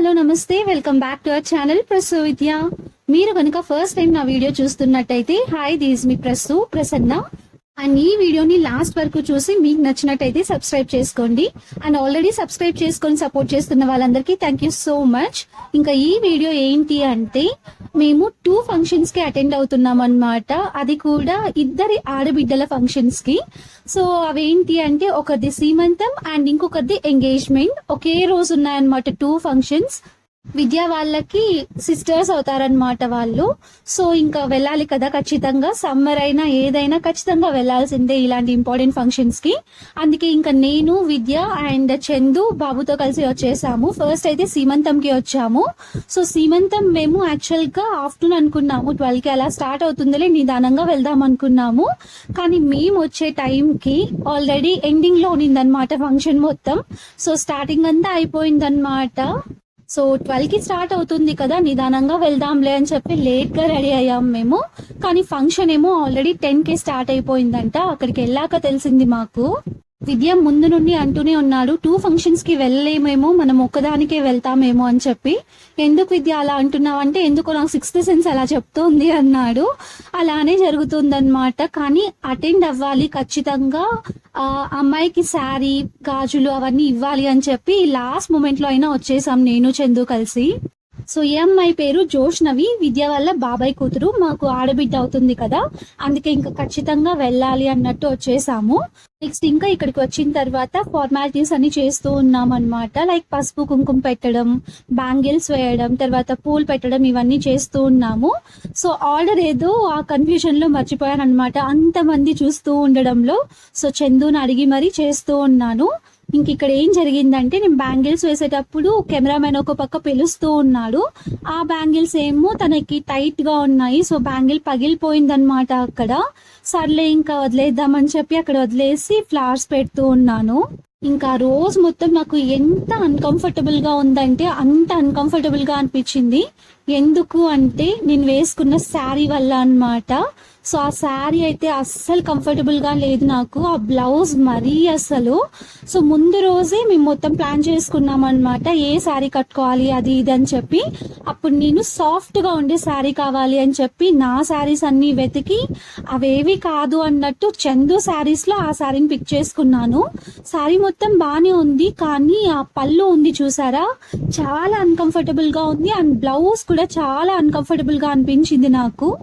Hello నమస్తే. Welcome back to our channel Prasu Vidya మీరు కనుక ఫస్ట్ టైం నా వీడియో చూస్తున్నట్టయితే hi this me Prasu Prasanna. And ఈ వీడియోని లాస్ట్ వరకు చూసి మీకు నచ్చినట్టయితే సబ్స్క్రైబ్ చేసుకోండి. అండ్ ఆల్రెడీ సబ్స్క్రైబ్ చేసుకొని సపోర్ట్ చేస్తున్న వాళ్ళందరికీ థ్యాంక్ యూ సో మచ్ ఇంకా ఈ వీడియో ఏంటి అంటే మేము టూ ఫంక్షన్స్కి అటెండ్ అవుతున్నాం అనమాట అది కూడా ఇద్దరి ఆడబిడ్డల ఫంక్షన్స్కి. సో అవేంటి అంటే ఒకది సీమంతం అండ్ ఇంకొకరిది ఎంగేజ్మెంట్ ఒకే రోజు ఉన్నాయన్నమాట టూ ఫంక్షన్స్ విద్యా వాళ్ళకి సిస్టర్స్ అవుతారనమాట వాళ్ళు. సో ఇంకా వెళ్ళాలి కదా ఖచ్చితంగా. సమ్మర్ అయినా ఏదైనా ఖచ్చితంగా వెళ్ళాల్సిందే ఇలాంటి ఇంపార్టెంట్ ఫంక్షన్స్కి. అందుకే ఇంకా నేను విద్య అండ్ చందు బాబుతో కలిసి వచ్చేసాము. ఫస్ట్ అయితే సీమంతంకి వచ్చాము. సో సీమంతం మేము యాక్చువల్గా ఆఫ్టర్నూన్ అనుకున్నాము. ట్వెల్వ్కి అలా స్టార్ట్ అవుతుందిలే నిదానంగా వెళ్దాం అనుకున్నాము. కానీ మేము వచ్చే టైంకి ఆల్రెడీ ఎండింగ్లో ఉన్నిందనమాట ఫంక్షన్ మొత్తం. సో స్టార్టింగ్ అంతా అయిపోయిందన్నమాట. సో ట్వెల్వ్కి స్టార్ట్ అవుతుంది కదా నిదానంగా వెళ్దాంలే అని చెప్పి లేట్గా రెడీ అయ్యాం మేము. కానీ ఫంక్షన్ ఏమో ఆల్రెడీ టెన్కి స్టార్ట్ అయిపోయిందంట. అక్కడికి వెళ్ళాక తెలిసింది మాకు. విద్య ముందు నుండి అంటూనే ఉన్నాడు టూ ఫంక్షన్స్కి వెళ్ళలేమేమో మనం ఒక్కదానికే వెళ్తామేమో అని చెప్పి. ఎందుకు విద్య అలా అంటున్నావు అంటే ఎందుకో నాకు సిక్స్త్ సెన్స్ అలా చెప్తోంది అన్నాడు. అలానే జరుగుతుందన్నమాట. కానీ అటెండ్ అవ్వాలి ఖచ్చితంగా. ఆ అమ్మాయికి శారీ గాజులు అవన్నీ ఇవ్వాలి అని చెప్పి లాస్ట్ మూమెంట్లో అయినా వచ్చేసాం నేను చందు కలిసి. సో ఈ అమ్మాయి పేరు? జోష్నవి. విద్య వల్ల బాబాయ్ కూతురు. మాకు ఆడబిడ్డ అవుతుంది కదా. అందుకే ఇంకా ఖచ్చితంగా వెళ్ళాలి అన్నట్టు వచ్చేసాము. నెక్స్ట్ ఇంకా ఇక్కడికి వచ్చిన తర్వాత ఫార్మాలిటీస్ అన్ని చేస్తూ ఉన్నాం అనమాట లైక్ పసుపు కుంకుమ పెట్టడం బ్యాంగిల్స్ వేయడం తర్వాత పూలు పెట్టడం ఇవన్నీ చేస్తూ ఉన్నాము. సో ఆర్డర్ ఏదో ఆ కన్ఫ్యూజన్లో మర్చిపోయాను అనమాట అంతమంది చూస్తూ ఉండడంలో. సో చందుని అడిగి మరీ చేస్తూ ఉన్నాను. ఇంక ఇక్కడ ఏం జరిగిందంటే నేను బ్యాంగిల్స్ వేసేటప్పుడు కెమెరామెన్ ఒక పక్క పిలుస్తూ ఉన్నాడు. ఆ బ్యాంగిల్స్ ఏమో తనకి టైట్గా ఉన్నాయి. సో బ్యాంగిల్ పగిలిపోయిందనమాట అక్కడ. సర్లే ఇంకా వదిలేద్దామని చెప్పి అక్కడ వదిలేసి ఫ్లవర్స్ పెడుతూ ఉన్నాను. ఇంకా రోజు మొత్తం నాకు ఎంత అన్కంఫర్టబుల్గా ఉందంటే అంత అన్కంఫర్టబుల్గా అనిపించింది. ఎందుకు అంటే నేను వేసుకున్న శారీ వల్ల అనమాట సో ఆ శారీ అయితే అస్సలు కంఫర్టబుల్గా లేదు నాకు. ఆ బ్లౌజ్ మరీ అసలు. సో ముందు రోజే మేము మొత్తం ప్లాన్ చేసుకున్నాం అనమాట ఏ శారీ కట్టుకోవాలి అది ఇది అని చెప్పి. అప్పుడు నేను సాఫ్ట్గా ఉండే శారీ కావాలి అని చెప్పి నా శారీస్ అన్ని వెతికి అవేవి కాదు అన్నట్టు చందు శారీస్లో ఆ శారీని పిక్ చేసుకున్నాను. శారీ మొత్తం బాగానే ఉంది కానీ ఆ పళ్ళు ఉంది చూసారా? చాలా అన్కంఫర్టబుల్గా ఉంది. అండ్ బ్లౌజ్ కూడా చాలా అన్కంఫర్టబుల్గా అనిపించింది నాకు.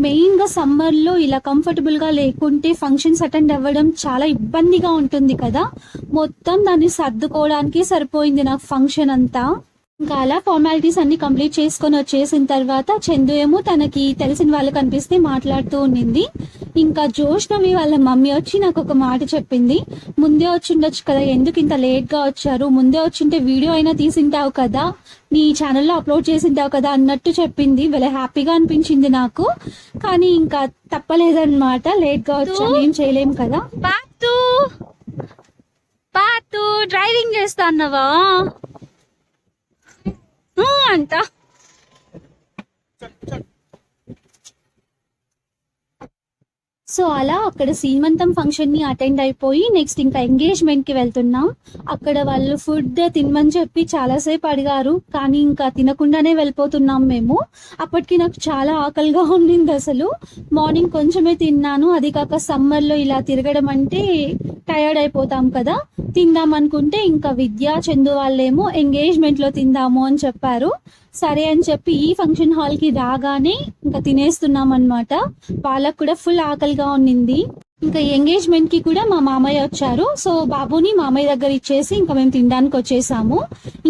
మెయిన్గా సమ్మర్ లో ఇలా కంఫర్టబుల్గా లేకుంటే ఫంక్షన్స్ అటెండ్ అవ్వడం చాలా ఇబ్బందిగా ఉంటుంది కదా. మొత్తం దాన్ని సర్దుకోవడానికి సరిపోయింది నాకు ఫంక్షన్ అంతా. ఇంకా అలా ఫార్మాలిటీస్ అన్ని కంప్లీట్ చేసుకొని వచ్చేసిన తర్వాత చందు ఏమో తనకి తెలిసిన వాళ్ళు కనిపిస్తే మాట్లాడుతూ ఉండింది. ఇంకా జోష్నవి వాళ్ళ మమ్మీ వచ్చి నాకు ఒక మాట చెప్పింది. ముందే వచ్చి ఉండొచ్చు కదా ఎందుకు ఇంత లేట్గా వచ్చారు? ముందే వచ్చింటే వీడియో అయినా తీసింటావు కదా నీ ఛానల్లో అప్లోడ్ చేసింటావు కదా అన్నట్టు చెప్పింది. భలే హ్యాపీగా అనిపించింది నాకు. కానీ ఇంకా తప్పలేదన్నమాట లేట్గా వచ్చాను ఏం చేయలేం కదా. పాతు పాతు డ్రైవింగ్ చేస్తా అన్నవా? అంట. సో అలా అక్కడ సీమంతం ఫంక్షన్ని అటెండ్ అయిపోయి నెక్స్ట్ ఇంకా ఎంగేజ్మెంట్కి వెళ్తున్నాం. అక్కడ వాళ్ళు ఫుడ్ తినమని చెప్పి చాలాసేపు అడిగారు. కానీ ఇంకా తినకుండానే వెళ్ళిపోతున్నాం మేము. అప్పటికి నాకు చాలా ఆకలిగా ఉండింది అసలు. మార్నింగ్ కొంచెమే తిన్నాను. అది కాక సమ్మర్లో ఇలా తిరగడం అంటే టయర్డ్ అయిపోతాం కదా. తిందాం అనుకుంటే ఇంకా విద్యా చందు వాళ్ళేమో ఎంగేజ్మెంట్లో తిందాము అని చెప్పారు. సరే అని చెప్పి ఈ ఫంక్షన్ హాల్కి రాగానే ఇంకా తినేస్తున్నాం అనమాట వాళ్ళకు కూడా ఫుల్ ఆకలిగా ఉండింది ఇంకా ఎంగేజ్మెంట్కి కూడా మా మామయ్య వచ్చారు. సో బాబుని మామయ్య దగ్గర ఇచ్చేసి ఇంకా మేము తినడానికి వచ్చేసాము.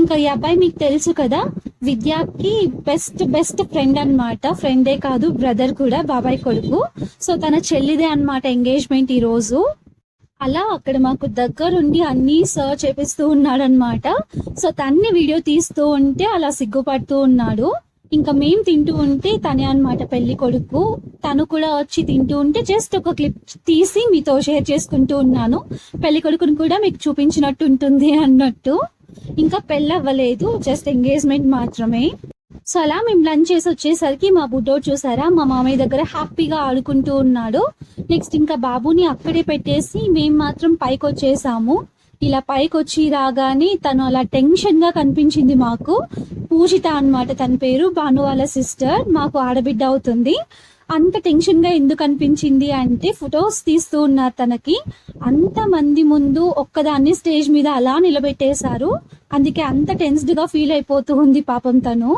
ఇంకా ఈ అబ్బాయి మీకు తెలుసు కదా విద్యాకి బెస్ట్ బెస్ట్ ఫ్రెండ్ అన్నమాట. ఫ్రెండే కాదు బ్రదర్ కూడా బాబాయ్ కొడుకు. సో తన చెల్లిదే అన్నమాట ఎంగేజ్మెంట్ ఈ రోజు. అలా అక్కడ మాకు దగ్గరుండి అన్ని సర్చ్ చేపిస్తూ ఉన్నాడు అనమాట సో తన్ని వీడియో తీస్తూ ఉంటే అలా సిగ్గుపడుతూ ఉన్నాడు. ఇంకా మేము తింటూ ఉంటే తనే అనమాట పెళ్ళి కొడుకు. తను కూడా వచ్చి తింటూ ఉంటే జస్ట్ ఒక క్లిప్ తీసి మీతో షేర్ చేసుకుంటూ ఉన్నాను. పెళ్ళి కొడుకుని కూడా మీకు చూపించినట్టు ఉంటుంది అన్నట్టు. ఇంకా పెళ్ళి అవ్వలేదు జస్ట్ ఎంగేజ్మెంట్ మాత్రమే. సో అలా మేము లంచ్ చేసి వచ్చేసరికి మా బుడ్డోడు చూసారా? మా మామయ్య దగ్గర హ్యాపీగా ఆడుకుంటూ ఉన్నాడు. నెక్స్ట్ ఇంకా బాబుని అక్కడే పెట్టేసి మేము మాత్రం పైకి వచ్చేసాము. ఇలా పైకి వచ్చి రాగానే తను అలా టెన్షన్గా కనిపించింది మాకు. పూజిత అన్నమాట. తన పేరు భాను వాళ్ళ సిస్టర్. మాకు ఆడబిడ్డ అవుతుంది. అంత టెన్షన్గా ఎందుకు అనిపించింది అంటే ఫొటోస్ తీస్తూ ఉన్నారు తనకి. అంత మంది ముందు ఒక్కదాన్ని స్టేజ్ మీద అలా నిలబెట్టేశారు. అందుకే అంత టెన్స్డ్గా ఫీల్ అయిపోతూ ఉంది పాపం తను.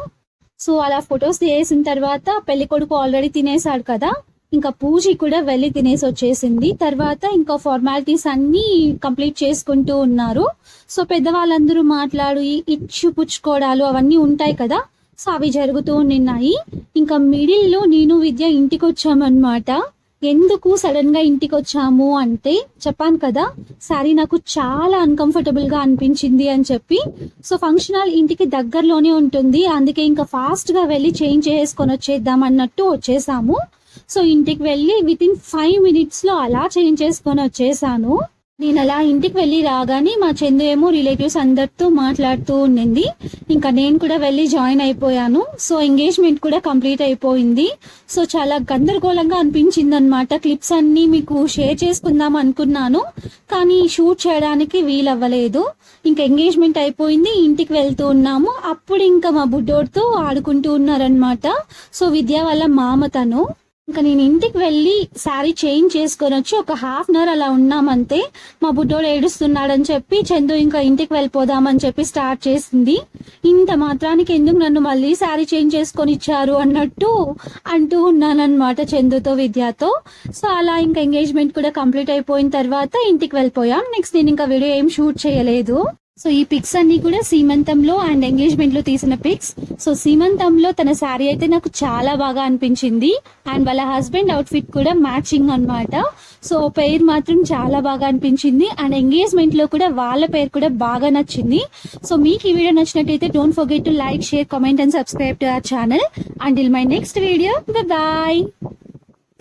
సో అలా ఫొటోస్ తీసిన తర్వాత పెళ్ళి కొడుకు ఆల్రెడీ తినేసాడు కదా. ఇంకా పూజి కూడా వెళ్ళి తినేసి వచ్చేసింది. తర్వాత ఇంకా ఫార్మాలిటీస్ అన్ని కంప్లీట్ చేసుకుంటూ ఉన్నారు. సో పెద్దవాళ్ళందరూ మాట్లాడు ఇచ్చు పుచ్చుకోవడాలు అవన్నీ ఉంటాయి కదా. సో అవి జరుగుతూ ఉన్నాయి. ఇంకా మిడిల్లో నేను విద్య ఇంటికి వచ్చామన్నమాట ఎందుకు సడన్గా ఇంటికి వచ్చాము అంటే చెప్పాను కదా సారీ నాకు చాలా అన్కంఫర్టబుల్గా అనిపించింది అని చెప్పి. సో ఫంక్షన్ హాల్ ఇంటికి దగ్గరలోనే ఉంటుంది. అందుకే ఇంకా ఫాస్ట్గా వెళ్ళి చేంజ్ చేసుకొని వచ్చేద్దాం అన్నట్టు వచ్చేసాము. సో ఇంటికి వెళ్ళి విత్ ఇన్ ఫైవ్ మినిట్స్లో అలా చేంజ్ చేసుకొని వచ్చేసాను. నేను అలా ఇంటికి వెళ్ళి రాగానే మా చందు ఏమో రిలేటివ్స్ అందరితో మాట్లాడుతూ ఉండింది. ఇంకా నేను కూడా వెళ్ళి జాయిన్ అయిపోయాను. సో ఎంగేజ్మెంట్ కూడా కంప్లీట్ అయిపోయింది. సో చాలా గందరగోళంగా అనిపించింది అనమాట క్లిప్స్ అన్ని మీకు షేర్ చేసుకుందాం అనుకున్నాను. కానీ షూట్ చేయడానికి వీలవ్వలేదు. ఇంకా ఎంగేజ్మెంట్ అయిపోయింది. ఇంటికి వెళ్తూ ఉన్నాము. అప్పుడు ఇంకా మా బుడ్డోడితో ఆడుకుంటూ ఉన్నారనమాట సో విద్య వాళ్ళ మామ తను. ఇంకా నేను ఇంటికి వెళ్ళి శారీ చేంజ్ చేసుకొని వచ్చి ఒక హాఫ్ అన్ అవర్ అలా ఉన్నామంతే మా బుడ్డోడు ఏడుస్తున్నాడని చెప్పి చందు ఇంకా ఇంటికి వెళ్ళిపోదామని చెప్పి స్టార్ట్ చేసింది. ఇంత మాత్రానికి ఎందుకు నన్ను మళ్ళీ శారీ చేంజ్ చేసుకొని ఇచ్చారు అన్నట్టు అంటూ ఉన్నానన్నమాట చందుతో విద్యతో. సో అలా ఇంకా ఎంగేజ్మెంట్ కూడా కంప్లీట్ అయిపోయిన తర్వాత ఇంటికి వెళ్ళిపోయాం. నెక్స్ట్ నేను ఇంకా వీడియో ఏం షూట్ చేయలేదు. సో ఈ పిక్స్ అన్ని కూడా సీమంతంలో అండ్ ఎంగేజ్మెంట్లో తీసిన పిక్స్ సో సీమంతంలో తన శారీ అయితే నాకు చాలా బాగా అనిపించింది. అండ్ వాళ్ళ హస్బెండ్ అవుట్ ఫిట్ కూడా మ్యాచింగ్ అన్నమాట. సో పేరు మాత్రం చాలా బాగా అనిపించింది. అండ్ ఎంగేజ్మెంట్లో కూడా వాళ్ళ పేరు కూడా బాగా నచ్చింది. సో మీకు ఈ వీడియో నచ్చినట్టయితే don't forget to like share comment and subscribe to our channel and my next video bye